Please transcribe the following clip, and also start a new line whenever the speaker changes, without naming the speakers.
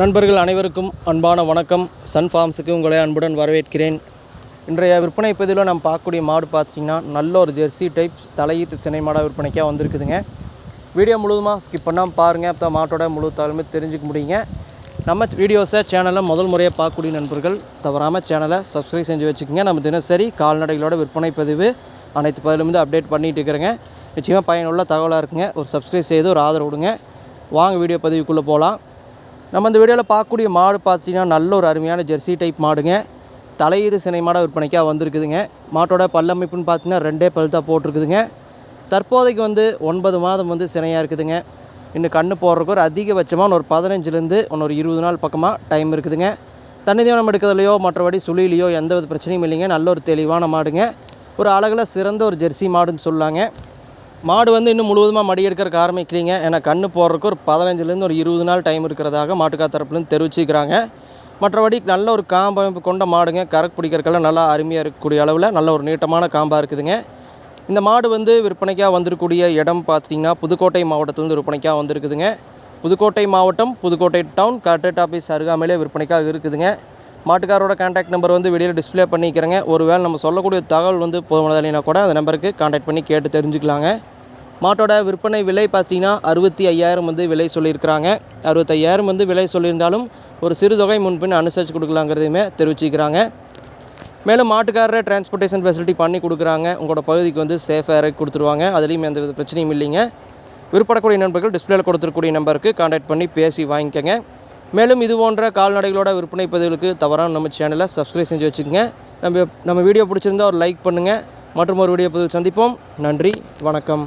நண்பர்கள் அனைவருக்கும் அன்பான வணக்கம். சன் ஃபார்ம்ஸுக்கு உங்களை அன்புடன் வரவேற்கிறேன். இன்றைய விற்பனை பதிவில் நம்ம பார்க்கக்கூடிய மாடு பார்த்தீங்கன்னா நல்ல ஒரு ஜெர்சி டைப் தலையீத்து சினை மாடாக விற்பனைக்காக வந்திருக்குதுங்க. வீடியோ முழுவதுமாக ஸ்கிப் பண்ணாமல் பாருங்கள் அப்போ மாட்டோட முழு தகவலுமே தெரிஞ்சுக்க முடியுங்க. நம்ம வீடியோஸை சேனலில் முதல் முறையாக பார்க்கக்கூடிய நண்பர்கள் தவறாமல் சேனலை சப்ஸ்கிரைப் செஞ்சு வச்சுக்கோங்க. நம்ம தினசரி கால்நடைகளோட விற்பனை பதிவு அனைத்து பதிலும் அப்டேட் பண்ணிகிட்டு இருக்கிறேங்க. நிச்சயமாக பயனுள்ள தகவலாக இருக்குங்க. ஒரு சப்ஸ்கிரைப் செய்து ஒரு ஆதரவு கொடுங்க. வாங்க வீடியோ பதிவுக்குள்ளே போகலாம் நம்ம இந்த வீடியோவில் பார்க்கக்கூடிய மாடு பார்த்தீங்கன்னா நல்ல ஒரு அருமையான ஜெர்சி டைப் மாடுங்க. தலையீடு சினை மாடாக விற்பனைக்காக வந்திருக்குதுங்க. மாட்டோட பல்லமைப்புன்னு பார்த்தீங்கன்னா ரெண்டே பல் தான் போட்டிருக்குதுங்க. தற்போதைக்கு வந்து ஒன்பது மாதம் வந்து சினையாக இருக்குதுங்க. இன்னும் கண்ணு போடுறதுக்கு ஒரு அதிகபட்சமாக ஒரு பதினஞ்சுலேருந்து இன்னொரு இருபது நாள் பக்கமாக டைம் இருக்குதுங்க. தண்ணி தீவனம் எடுக்கிறதுலையோ மற்றபடி சுழிலையோ எந்த வித பிரச்சனையும் இல்லைங்க. நல்ல ஒரு தெளிவான மாடுங்க. ஒரு அழகில் சிறந்த ஒரு ஜெர்சி மாடுன்னு சொல்லாங்க. மாடு வந்து இன்னும் முழுவதுமாக மடி எடுக்கிறதுக்கு ஆரம்பிக்கலீங்க ஏன்னா கன்று போடுறதுக்கு ஒரு பதினஞ்சுலேருந்து ஒரு இருபது நாள் டைம் இருக்கிறதாக மாட்டுக்கார் தரப்புலேருந்து தெரிவிச்சுக்கிறாங்க மற்றபடி நல்ல ஒரு காம்பமைப்பு கொண்ட மாடுங்க. கரெக்ட் பிடிக்கிறக்கெல்லாம் நல்லா அருமையாக இருக்கக்கூடிய அளவில் நல்ல ஒரு நீட்டமான காம்பாக இருக்குதுங்க. இந்த மாடு வந்து விற்பனைக்காக வந்திருக்கக்கூடிய இடம் பார்த்தீங்கன்னா புதுக்கோட்டை மாவட்டத்திலேருந்து விற்பனைக்காக வந்திருக்குதுங்க. புதுக்கோட்டை மாவட்டம் புதுக்கோட்டை டவுன் கலெக்டரேட் ஆஃபீஸ் அருகாமையிலே விற்பனைக்காக இருக்குதுங்க. மாட்டுக்காரோட கான்டாக்ட் நம்பர் வந்து வெளியில் டிஸ்ப்ளே பண்ணிக்கிறேங்க. ஒருவேளை நம்ம சொல்லக்கூடிய தகவல் வந்து போதுமானது இல்லைனா கூட அந்த நம்பருக்கு கான்டாக்ட் பண்ணி கேட்டு தெரிஞ்சுக்கலாங்க. மாட்டோட விற்பனை விலை பார்த்தீங்கன்னா அறுபத்தி ஐயாயிரம் வந்து விலை சொல்லியிருக்கிறாங்க. அறுபத்தையாயிரம் வந்து விலை சொல்லியிருந்தாலும் ஒரு சிறு தொகை முன்பின் அனுசரித்து கொடுக்கலாங்கிறதையுமே தெரிவிச்சுக்கிறாங்க. மேலும் மாட்டுக்காரரை டிரான்ஸ்போர்ட்டேஷன் ஃபெசிலிட்டி பண்ணி கொடுக்குறாங்க. உங்களோட பகுதிக்கு வந்து சேஃபாக இறக்கி கொடுத்துருவாங்க. அதுலேயும் எந்த வித பிரச்சனையும் இல்லைங்க. விற்படக்கூடிய நண்பர்கள் டிஸ்பிளேயில் கொடுத்துருக்கூடிய நம்பருக்கு கான்டாக்ட் பண்ணி பேசி வாங்கிக்கோங்க. மேலும் இது போன்ற கால்நடைகளோட விற்பனை பதிவுகளுக்கு தவறான நம்ம சேனலை சப்ஸ்கிரைப் செஞ்சு வச்சுக்கோங்க. நம்ம நம்ம வீடியோ பிடிச்சிருந்தா ஒரு லைக் பண்ணுங்கள் மற்றும் ஒரு வீடியோ பதிவு சந்திப்போம். நன்றி வணக்கம்.